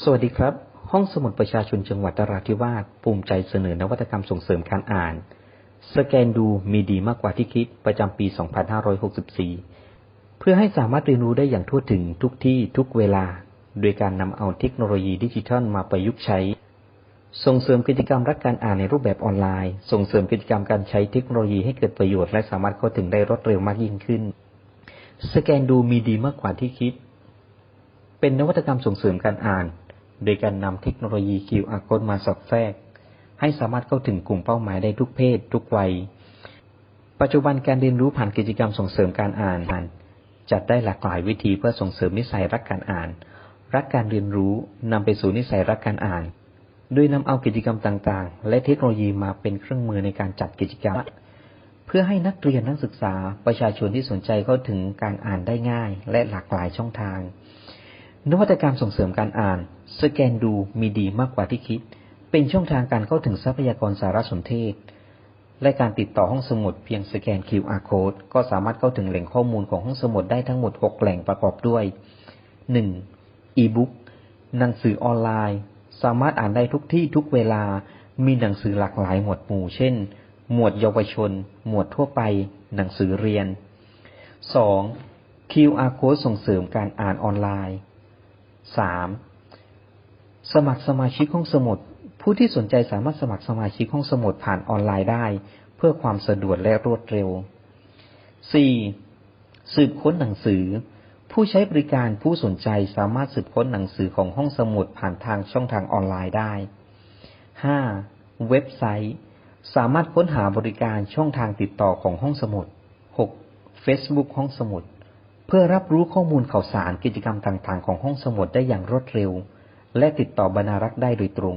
สวัสดีครับ ห้องสมุดประชาชนจังหวัดนราธิวาสภูมิใจเสนอนวัตกรรมส่งเสริมการอ่าน สแกนดูมีดีมากกว่าที่คิดประจำปี 2564 เพื่อให้สามารถเรียนรู้ได้อย่างทั่วถึงทุกที่ทุกเวลา โดยการนำเอาเทคโนโลยีดิจิทัลมาประยุกต์ใช้ ส่งเสริมกิจกรรมรักการอ่านในรูปแบบออนไลน์ ส่งเสริมกิจกรรมการใช้เทคโนโลยีให้เกิดประโยชน์และสามารถเข้าถึงได้รวดเร็วมากยิ่งขึ้น สแกนดูมีดีมากกว่าที่คิด เป็นนวัตกรรมส่งเสริมการอ่าน โดยการนำเทคโนโลยี QR code มาสอดแทรก ให้สามารถเข้าถึงกลุ่มเป้าหมายได้ทุกเพศ ทุกวัย ปัจจุบันการเรียนรู้ผ่านกิจกรรมส่งเสริมการอ่าน จัดได้หลากหลายวิธีเพื่อส่งเสริมนิสัยรักการอ่าน รักการเรียนรู้นำไปสู่นิสัยรักการอ่าน โดยนำเอากิจกรรมต่างๆ และเทคโนโลยีมาเป็นเครื่องมือในการจัดกิจกรรม เพื่อให้นักเรียนนักศึกษาประชาชนที่สนใจเข้าถึงการอ่านได้ง่าย และหลากหลายช่องทาง นวัตกรรมส่งเสริมการอ่าน สแกนดูมีดีมากกว่าที่คิด เป็นช่องทางการเข้าถึงทรัพยากรสารสนเทศ และการติดต่อห้องสมุดเพียงสแกน QR code ก็สามารถเข้าถึงแหล่งข้อมูลของห้องสมุดได้ทั้งหมด 6 แหล่งประกอบด้วย 1. e-book หนังสือออนไลน์ สามารถอ่านได้ทุกที่ทุกเวลา มีหนังสือหลากหลายหมวดหมู่ เช่น หมวดเยาวชน หมวดทั่วไป หนังสือเรียน 2. QR code ส่งเสริมการอ่านออนไลน์ 3. สมัครสมาชิกห้องสมุด ผู้ที่สนใจสามารถสมัครสมาชิกห้องสมุดผ่านออนไลน์ได้ เพื่อความสะดวกและรวดเร็ว 4. สืบค้นหนังสือ ผู้ใช้บริการผู้สนใจสามารถสืบค้นหนังสือของห้องสมุดผ่านทางช่องทางออนไลน์ได้ 5. เว็บไซต์ สามารถค้นหาบริการช่องทางติดต่อของห้องสมุด 6. Facebook ห้องสมุด พื่อรับรู้ข้อมูลข่าวสารกิจกรรมต่างๆ ของห้องสมุดได้อย่างรวดเร็ว และติดต่อบรรณารักษ์ได้โดยตรง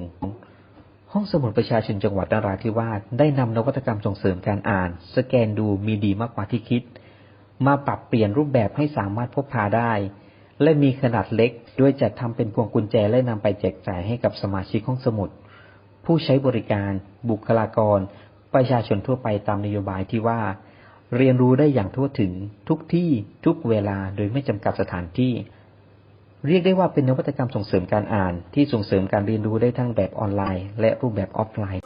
ห้องสมุดประชาชนจังหวัดนราธิวาสได้นำนวัตกรรมส่งเสริมการอ่าน สแกนดูมีดีมากกว่าที่คิด มาปรับเปลี่ยนรูปแบบให้สามารถพกพาได้ และมีขนาดเล็กโดยจัดทำเป็นพวงกุญแจและนำไปแจกจ่ายให้กับสมาชิกห้องสมุด ผู้ใช้บริการ บุคลากร ประชาชนทั่วไปตามนโยบายที่ว่า เรียนรู้ได้อย่างทั่วถึงทุกที่ทุกเวลาโดยไม่จำกัดสถานที่ เรียกได้ว่าเป็นนวัตกรรมส่งเสริมการอ่านที่ส่งเสริมการเรียนรู้ได้ทั้งแบบออนไลน์ และรูปแบบออฟไลน์